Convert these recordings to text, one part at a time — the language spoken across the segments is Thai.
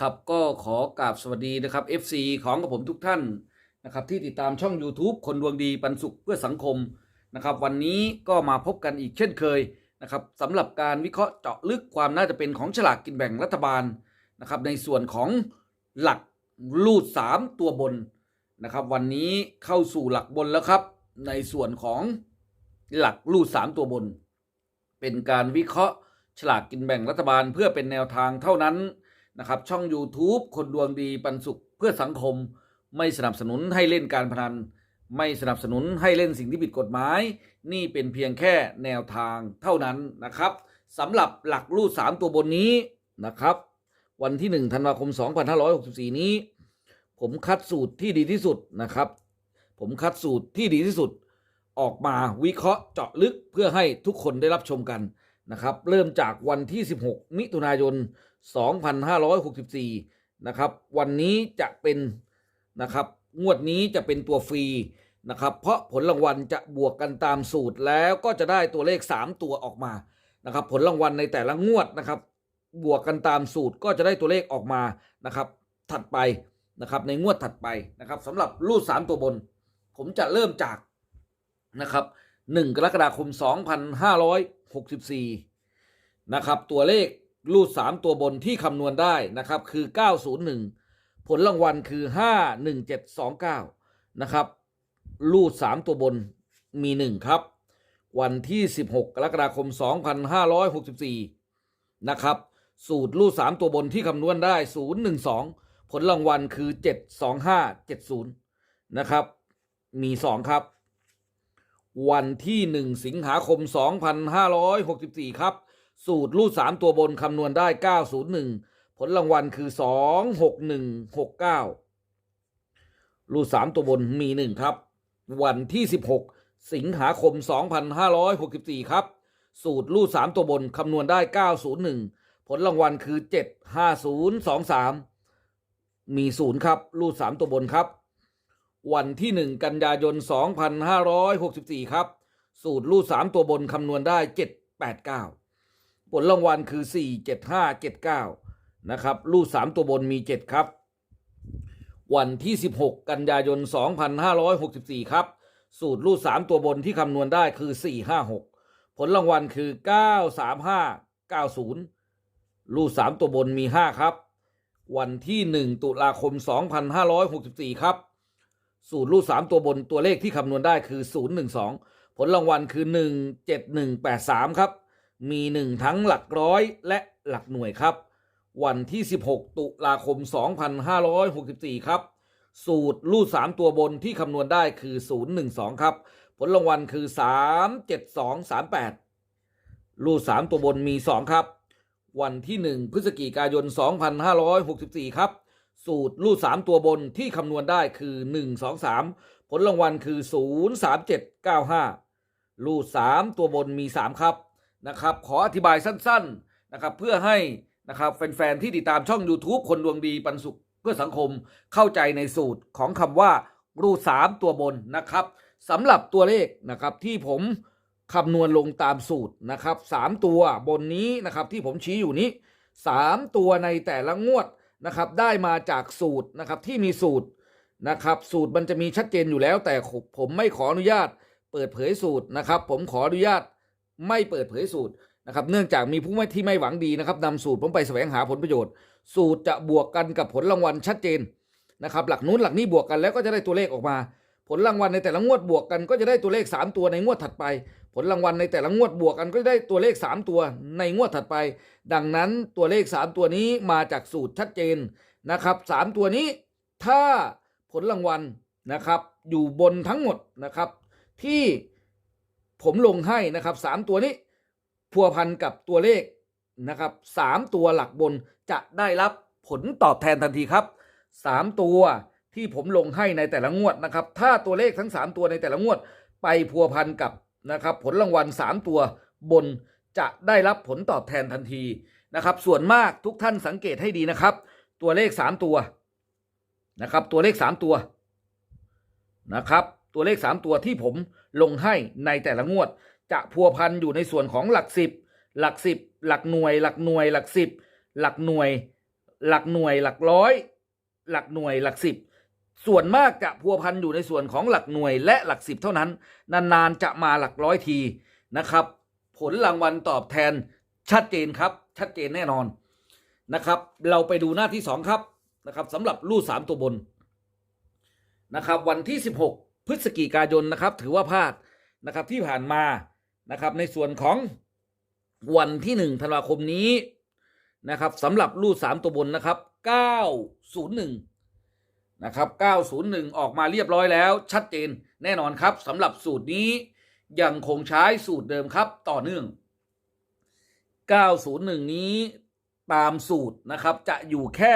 ครับก็ขอกราบสวัสดีนะครับ FC ของกับผมทุกท่านนะครับที่ติดตามช่อง YouTube คนดวงดีปันสุขเพื่อสังคมนะครับวันนี้ก็มาพบกันอีกเช่นเคยนะครับสำหรับการวิเคราะห์เจาะลึกความน่าจะเป็นของฉลากกินแบ่งรัฐบาลนะครับในส่วนของหลักลูด 3 ตัวบนนะครับวันนี้เข้าสู่หลักบนแล้วครับ ในส่วนของหลักลูด 3 ตัวบน เป็นการวิเคราะห์ฉลากกินแบ่งรัฐบาลเพื่อเป็นแนวทางเท่านั้น นะครับ ช่อง YouTube คนดวงดีปันสุขเพื่อสังคม ไม่สนับสนุนให้เล่นการพนัน ไม่สนับสนุนให้เล่นสิ่งที่ผิดกฎหมาย นี่เป็นเพียงแค่แนวทางเท่านั้นนะครับสำหรับหลักลูด 3 ตัวบนนี้นะครับ วันที่ 1 ธันวาคม 2564 นี้ ผมคัดสูตรที่ดีที่สุดนะครับ ผมคัดสูตรที่ดีที่สุด ออกมาวิเคราะห์เจาะลึกเพื่อให้ทุกคนได้รับชมกัน นะครับเริ่มจากวันที่ 16 มิถุนายน 2564 นะครับวันนี้จะเป็นนะครับงวดนี้จะเป็นตัวฟรีนะครับเพราะผลรางวัลจะบวกกันตามสูตรแล้วก็จะได้ตัวเลข 3 ตัวออกมานะครับผลรางวัลในแต่ละงวดนะครับบวกกันตามสูตรก็จะได้ตัวเลขออกมานะครับถัดไปนะครับในงวดถัดไปนะครับสำหรับรูด 3 ตัวบน ผมจะเริ่มจากนะครับ1กรกฎาคม 2 5 6 64 นะครับ ตัวเลขรูด 3 ตัวบนที่คำนวณได้นะครับ คือ 901 ผลรางวัลคือ 51729 นะครับ รูด 3 ตัวบนมี 1 ครับ วันที่ 16 กรกฎาคม 2564 นะครับ สูตรรูด 3 ตัวบนที่คำนวณได้ 012 ผลรางวัลคือ 72570 นะครับ มี 2 ครับ วันที่ 1 สิงหาคม 2564 ครับ สูตรรูด 3 ตัวบนคำนวณได้ 901 ผลรางวัลคือ 26169 รูด 3 ตัวบนมี 1 ครับ วันที่ 16 สิงหาคม 2564 ครับ สูตรรูด 3 ตัวบนคำนวณได้ 901 ผลรางวัลคือ 75023 มี 0 ครับ รูด 3 ตัวบนครับ วันที่ 1 กันยายน 2564 ครับ สูตรรูด3ตัวบนคำนวณได้ 789 ผลรางวัลคือ 47579 นะครับ รูด3ตัวบนมี 7 ครับ วันที่ 16 กันยายน 2564 ครับ สูตรรูด3ตัวบนที่คำนวณได้คือ 456 ผลรางวัลคือ 93590 รูด3ตัวบนมี 5 ครับ วันที่ 1 ตุลาคม 2564 ครับ สูตรรูด3ตัวบนตัวเลขที่คำนวณได้คือ012ผลรางวัลคือ17183ครับ มี1ทั้งหลักร้อยและหลักหน่วยครับ วันที่16ตุลาคม2564ครับ สูตรรูด3ตัวบนที่คำนวณได้คือ012ครับ ผลรางวัลคือ37238รูด3ตัวบนมี2ครับ วันที่1พฤศจิกายน2564ครับ สูตรรูด 3 ตัวบนที่คำนวณได้คือ 1 2 3 ผลรางวัลคือ 03795 รูด 3 ตัวบนมี 3 ครับนะครับ ขออธิบายสั้นๆนะครับเพื่อให้นะครับแฟนๆที่ติดตามช่อง YouTube คนดวงดีปันสุขเพื่อสังคมเข้าใจในสูตรของคำว่า รูด 3 ตัวบนนะครับสำหรับตัวเลขนะครับที่ผมคำนวณลงตามสูตรนะครับ 3 ตัวบนนี้นะครับที่ผมชี้อยู่นี้ 3 ตัวในแต่ละงวด นะครับได้มาจากสูตรนะครับที่มีสูตรนะครับสูตรมันจะมีชัดเจนอยู่แล้ว แต่ผมไม่ขออนุญาตเปิดเผยสูตรนะครับ ผมขออนุญาตไม่เปิดเผยสูตรนะครับเนื่องจากมีผู้ไม่ที่ไม่หวังดีนะครับนำสูตรผมไปแสวงหาผลประโยชน์ สูตรจะบวกกันกับผลรางวัลชัดเจนนะครับหลักนู้นหลักนี้บวกกันแล้วก็จะได้ตัวเลขออกมา ผลรางวัลในแต่ละงวดบวกกันก็จะได้ตัวเลข 3 ตัวในงวดถัดไป ลรางวัลในแต่ละงวดบวกกันก็ได้ตัวเลข 3 ตัวในงวดถัดไป ดังนั้นตัวเลข 3 ตัวนี้มาจากสูตรชัดเจนนะครับ 3 ตัวนี้ถ้าผลรางวัลนะครับอยู่บนทั้งหมดนะครับที่ผมลงให้นะครับ 3 ตัวนี้พัวพันกับตัวเลขนะครับ3ตัวหลักบนจะได้รับผลตอบแทนทันทีครับ 3 ตัวที่ผมลงให้ในแต่ละงวดนะครับ ถ้าตัวเลขทั้ง 3 ตัวในแต่ละงวดไปพัวพันกับ นะครับผลรางวัล 3 ตัวบนจะได้รับผลตอบแทนทันทีนะครับ ส่วนมากทุกท่านสังเกตให้ดีนะครับ ตัวเลข 3 ตัวนะครับ ตัวเลข 3 ตัวนะครับ ตัวเลข 3 ตัวที่ผมลงให้ในแต่ละงวด จะพัวพันอยู่ในส่วนของหลักสิบหลักสิบหลักหน่วย หลักหน่วย หลักสิบหลักหน่วย หลักหน่วย หลักร้อย หลักหน่วย หลักสิบ ส่วนมากจะพัวพันอยู่ในส่วนของหลักหน่วยและหลักสิบเท่านั้น นานๆจะมาหลักร้อยทีนะครับ ผลรางวัลตอบแทนชัดเจนครับ ชัดเจนแน่นอนนะครับ เราไปดูหน้าที่สองครับนะครับสำหรับลู่สามตัวบนนะครับวันที่ 16 พฤศจิกายนนะครับ ถือว่าพลาดนะครับที่ผ่านมานะครับ ในส่วนของวันที่หนึ่งธันวาคมนี้นะครับสำหรับลู่สามตัวบนนะครับ 901 นะครับ 901 ออกมาเรียบร้อยแล้วชัดเจนแน่นอนครับสำหรับสูตรนี้ยังคงใช้สูตรเดิมครับต่อเนื่อง 901 นี้ตามสูตรนะครับจะอยู่แค่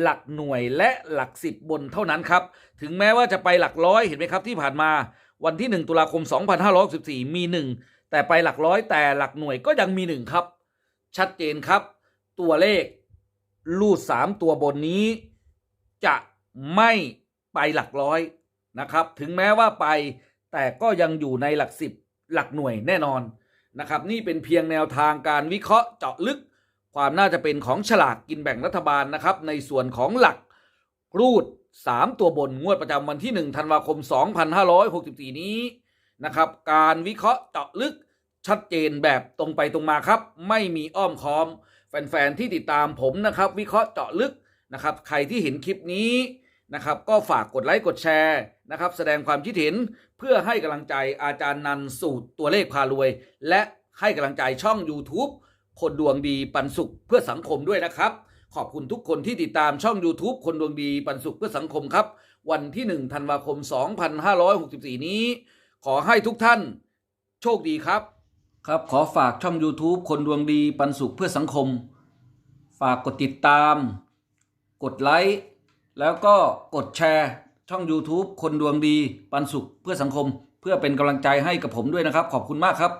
หลักหน่วยและหลักสิบบนเท่านั้นครับ ถึงแม้ว่าจะไปหลักร้อยเห็นไหมครับที่ผ่านมาวันที่ 1 ตุลาคม 2564 มี 1 แต่ไปหลักร้อยแต่หลักหน่วยก็ยังมี 1 ครับ ชัดเจนครับ ตัวเลข ลูด 3 ตัวบนนี้ จะ ไม่ไปหลักร้อยนะครับ ถึงแม้ว่าไปแต่ก็ยังอยู่ในหลักสิบหลักหน่วยแน่นอนนะครับ นี่เป็นเพียงแนวทางการวิเคราะห์เจาะลึก ความน่าจะเป็นของฉลากกินแบ่งรัฐบาลนะครับ ในส่วนของหลักรูด 3 ตัวบนงวดประจำวันที่1ธันวาคม 2564 นี้นะครับ การวิเคราะห์เจาะลึกชัดเจนแบบตรงไปตรงมาครับ ไม่มีอ้อมค้อม แฟน ๆ ที่ติดตามผมนะครับ วิเคราะห์เจาะลึกนะครับ ใครที่เห็นคลิปนี้ นะครับ ก็ฝากกดไลค์กดแชร์นะครับ แสดงความคิดเห็นเพื่อให้กำลังใจอาจารย์นันสูตรตัวเลขพารวย และให้กำลังใจช่อง YouTube คนดวงดีปันสุขเพื่อสังคมด้วยนะครับ ขอบคุณทุกคนที่ติดตามช่อง YouTube คนดวงดีปันสุขเพื่อสังคมครับ วันที่ 1 ธันวาคม 2564 นี้ ขอให้ทุกท่านโชคดีครับ ครับขอฝากช่อง YouTube คนดวงดีปันสุขเพื่อสังคม ฝากกดติดตาม กดไลค์ แล้วก็กดแชร์ช่อง YouTube คนดวงดีปันสุขเพื่อสังคม เพื่อเป็นกำลังใจให้กับผมด้วยนะครับ ขอบคุณมากครับ